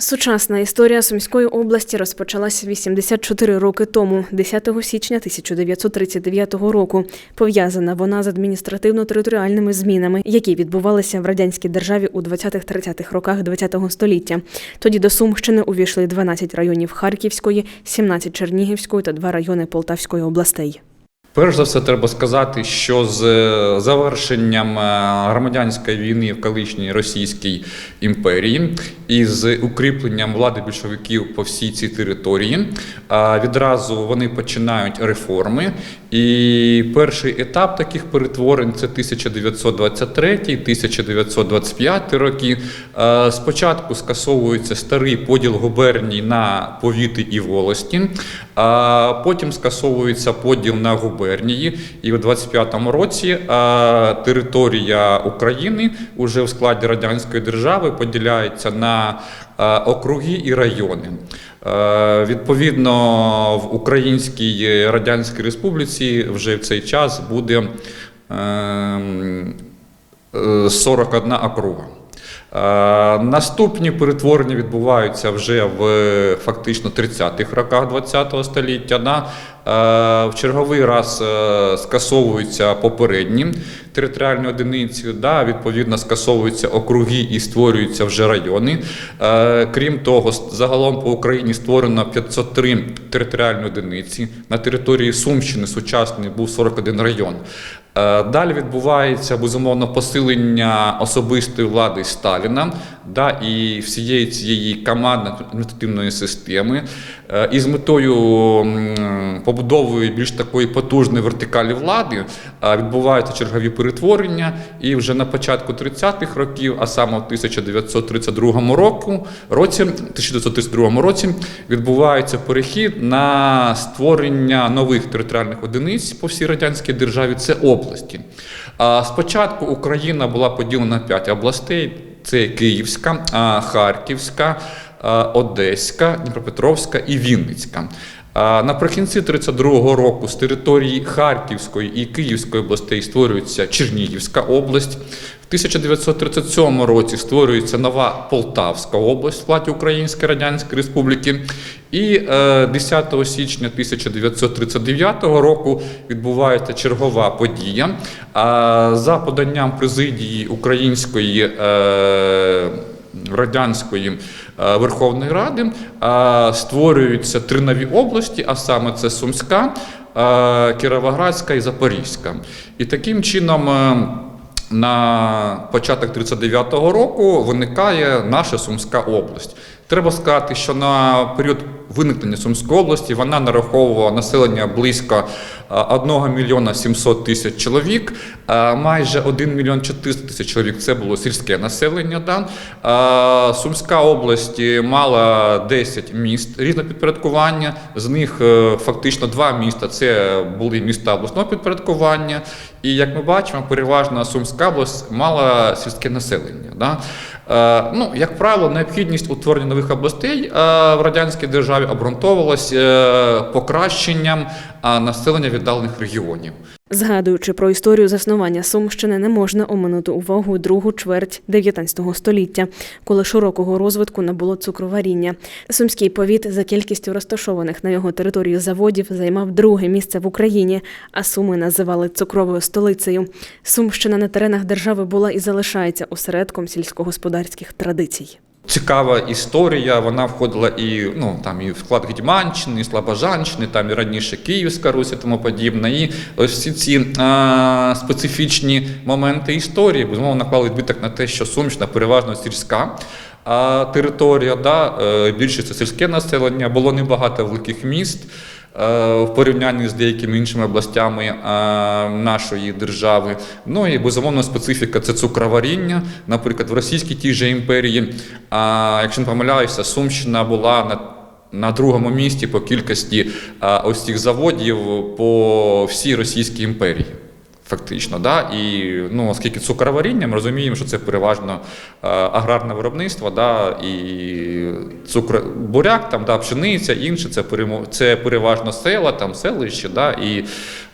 Сучасна історія Сумської області розпочалася 84 роки тому, 10 січня 1939 року. Пов'язана вона з адміністративно-територіальними змінами, які відбувалися в радянській державі у 20-30-х роках ХХ століття. Тоді до Сумщини увійшли 12 районів Харківської, 17 Чернігівської та два райони Полтавської областей. Перш за все, треба сказати, що з е, завершенням е, громадянської війни в колишній Російській імперії і з укріпленням влади більшовиків по всій цій території, е, відразу вони починають реформи. І перший етап таких перетворень це 1923-1925 роки. Спочатку скасовується старий поділ губерній на повіти і волості, а потім скасовується поділ на губернії. І в 25-му році територія України уже в складі радянської держави поділяється на округи і райони. Відповідно, в Українській Радянській Республіці вже в цей час буде ем, е, 41 округа. Е, Наступні перетворення відбуваються вже в фактично 30-х роках ХХ століття. Да? Е, В черговий раз е, скасовуються попередні територіальні одиниці, да? відповідно скасовуються округи і створюються вже райони. Крім того, загалом по Україні створено 503 територіальні одиниці. На території Сумщини сучасний був 41 район. Е, Далі відбувається безумовно посилення особистої влади Сталіна да, і всієї цієї командно адміністративної системи. Е, І з метою побудови більш такої потужної вертикалі влади е, відбуваються чергові перетворення. І вже на початку 30-х років, а саме в 1932 року, році, 1932 році відбувається перехід на створення нових територіальних одиниць по всій радянській державі. Це області. А Спочатку Україна була поділена на п'ять областей: це Київська, Харківська, Одеська, Дніпропетровська і Вінницька. Наприкінці 32-го року з території Харківської і Київської областей створюється Чернігівська область. В 1937 році створюється нова Полтавська область в складі Української Радянської Республіки. І е, 10 січня 1939 року відбувається чергова подія. За поданням президії Української е, радянської е, Верховної Ради е, створюються три нові області, а саме це Сумська, е, Кіровоградська і Запорізька. І таким чином. е, на початок 39-го року виникає наша Сумська область. Треба сказати, що на період виникнення Сумської області вона нараховувала населення близько 1 мільйона 700 тисяч чоловік, майже 1 мільйон 400 тисяч чоловік це було сільське населення. Да? Сумська область мала 10 міст різного підпорядкування, з них е, фактично два міста це були міста обласного підпорядкування. І як ми бачимо, переважно Сумська область мала сільське населення. Да? Е, ну, як правило, необхідність утворення нових областей е, в радянській державі обґрунтовувалась е, покращенням населення віддалених регіонів. Згадуючи про історію заснування Сумщини, не можна оминути увагу другу чверть 19 століття, коли широкого розвитку набуло цукроваріння. Сумський повіт за кількістю розташованих на його території заводів займав друге місце в Україні, а Суми називали цукровою столицею. Сумщина на теренах держави була і залишається осередком сільськогосподарських традицій. Цікава історія, вона входила і ну там і в склад Гетьманщини, і Слабожанщини, там і раніше Київська Русь і тому подібне. І ось всі ці а, специфічні моменти історії безумовно наклали відбиток на те, що Сумщина переважно сільська. А територія, да, більше більшість це сільське населення, було небагато великих міст е, в порівнянні з деякими іншими областями е, нашої держави. Ну і безумовно специфіка це цукроваріння. Наприклад, в Російській тій же імперії, а, якщо не помиляюся, Сумщина була на на другому місці по кількості ось цих заводів по всій Російській імперії. Фактично, да? і ну, оскільки цукроваріння, ми розуміємо, що це переважно е, аграрне виробництво, да? і цукро... буряк, там, да, пшениця, інше, це, перемо... це переважно села, там, селище. Да? І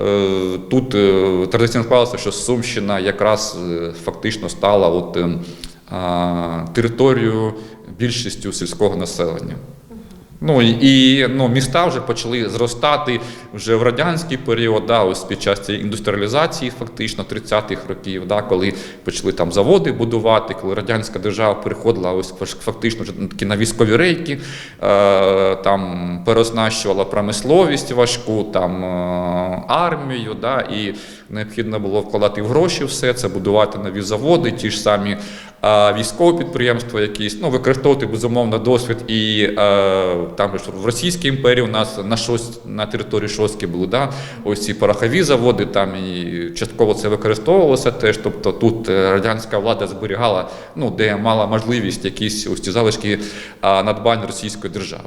е, тут е, традиційно склалося, що Сумщина якраз е, фактично стала от, е, а, територією більшістю сільського населення. Ну і, ну, міста вже почали зростати вже в радянський період, да, ось під час цієї індустріалізації, фактично 30-х років, да, коли почали там заводи будувати, коли радянська держава переходила ось фактично вже такі на військові рейки, е, там переоснащувала промисловість важку, там е, армію, да, і необхідно було вкладати в гроші все це, будувати нові заводи, ті ж самі а військові підприємства якісь, ну, використовувати безумовно досвід і е, там в Російській імперії у нас на шост, на території Шостки були, да, ось ці порохові заводи, там і частково це використовувалося теж. Тобто тут е, радянська влада зберігала, ну, де мала можливість якісь ось ці залишки надбань російської держави.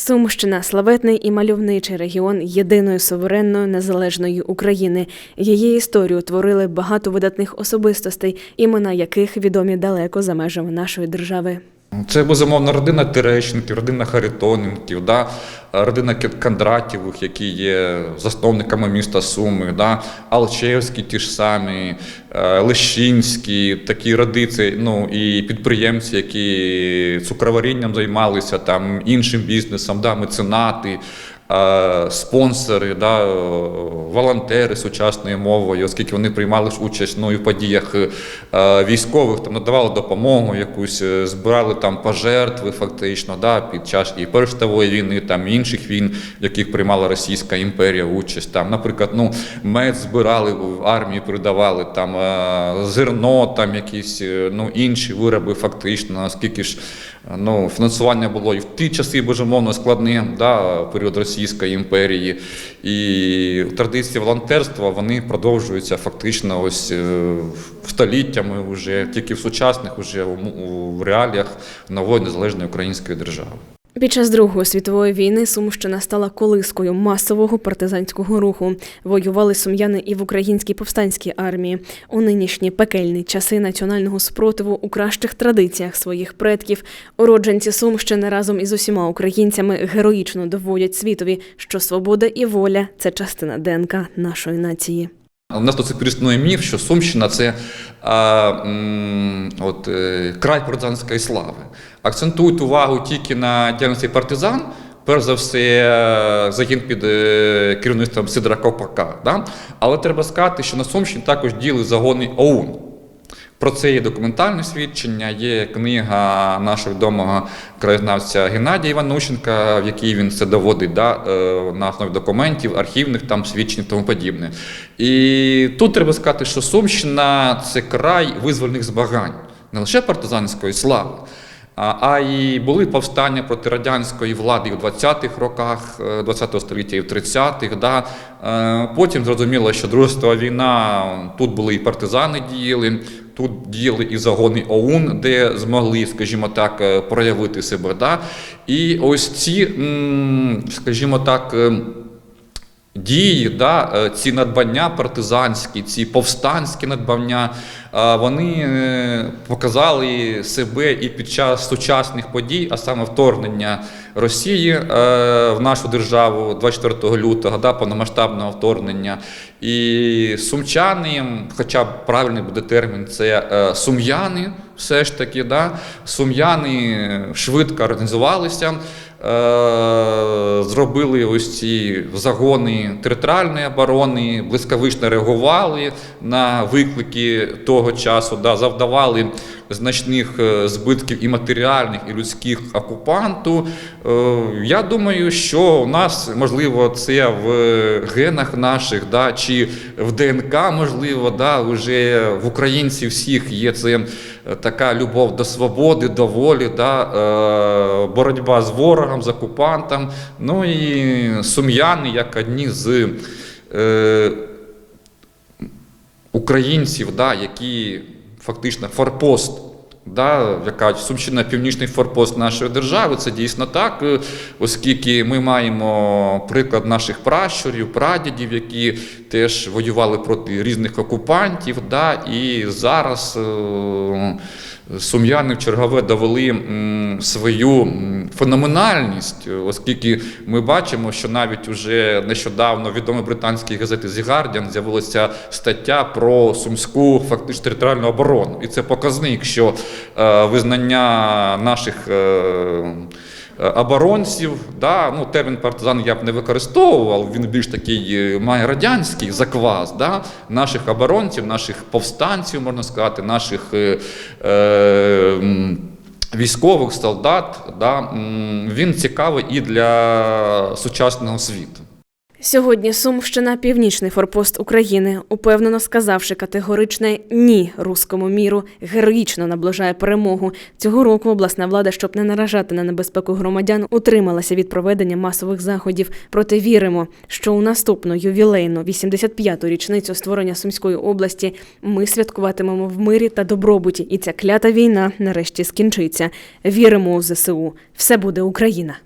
Сумщина славетний і мальовничий регіон єдиної суверенної незалежної України. Її історію творили багато видатних особистостей, імена яких відомі далеко за межами нашої держави. Це безумовно родина Терещенків, родина Харитоненків, да? родина Кондратєвих, які є засновниками міста Суми, да? Алчевські ті ж самі, е, Лещинські, такі родиці, ну і підприємці, які цукроварінням займалися, там іншим бізнесом, да? меценати. Спонсори, да, е, волонтери сучасною мовою, оскільки вони приймали участь ну, і в подіях е, військових, там надавали допомогу якусь, е, збирали там пожертви фактично да, під час і Першої війни, там інших війн, в яких приймала Російська імперія участь. Там, наприклад, ну, мед збирали в армії, передавали там зерно, там якісь ну, інші вироби, фактично, оскільки ж ну, фінансування було і в ті часи, безумовно, складне, да, період Російської імперії. І традиції волонтерства вони продовжуються фактично ось е, століттями вже, тільки в сучасних, уже в реаліях нової незалежної української держави. Під час Другої світової війни Сумщина стала колискою масового партизанського руху. Воювали сум'яни і в українській повстанській армії. У нинішні пекельні часи національного спротиву у кращих традиціях своїх предків уродженці Сумщини разом із усіма українцями героїчно доводять світові, що свобода і воля це частина ДНК нашої нації. У нас тут існує міф, що Сумщина це а, от, е, край партизанської слави. Акцентують увагу тільки на діяльності партизан, перш за все, е, загін під е, керівництвом Сидора Ковпака. Да? Але треба сказати, що на Сумщині також діяли загони ОУН. Про це є документальне свідчення, є книга нашого відомого краєзнавця Геннадія Іванущенка, в якій він це доводить да, е, на основі документів, архівних там свідчень і тому подібне. І тут треба сказати, що Сумщина це край визвольних змагань, не лише партизанської слави. А і були повстання проти радянської влади в 20-х роках е, 20-го століття і в 30-х. Да. Е, Потім зрозуміло, що Друга війна, тут були і партизани діяли, тут діяли і загони ОУН, де змогли, скажімо так, е, проявити себе. Да. І ось ці, скажімо так, е, дії, да, е, ці надбання партизанські, ці повстанські надбання, е, вони е, показали себе і під час сучасних подій, а саме вторгнення Росії е, в нашу державу 24 лютого, да, повномасштабного вторгнення. І сумчани, хоча б правильний буде термін, це е, сум'яни, все ж таки, да, сум'яни швидко організувалися. Е, зробили ось ці загони територіальної оборони, блискавично реагували на виклики того часу, да, завдавали значних е, збитків і матеріальних, і людських окупанту. Е, Я думаю, що у нас можливо це в генах наших, да, чи в ДНК, можливо, да, вже в українців всіх є це така любов до свободи, до волі, да, е, боротьба з ворогом, з окупантом. Ну і сум'яни, як одні з е, українців, да, які фактично форпост. Да, яка Сумщина північний форпост нашої держави, це дійсно так, е, оскільки ми маємо приклад наших пращурів, прадідів, які теж воювали проти різних окупантів. Да, і зараз е, Сум'яни в чергове довели свою феноменальність, е, оскільки ми бачимо, що навіть уже нещодавно в відомій британській газеті The Guardian з'явилася стаття про сумську фактично територіальну оборону. І це показник, що е, визнання наших. Е, Оборонців, да, ну термін партизан я б не використовував, він більш такий е, має радянський заквас, да, наших оборонців, наших повстанців, можна сказати, наших е, е, військових солдат, да, він цікавий і для сучасного світу. Сьогодні Сумщина північний форпост України, упевнено сказавши категоричне ні руському міру, героїчно наближає перемогу. Цього року обласна влада, щоб не наражати на небезпеку громадян, утрималася від проведення масових заходів. Проте віримо, що у наступну ювілейну 85-ту річницю створення Сумської області ми святкуватимемо в мирі та добробуті, і ця клята війна нарешті скінчиться. Віримо у ЗСУ. Все буде Україна.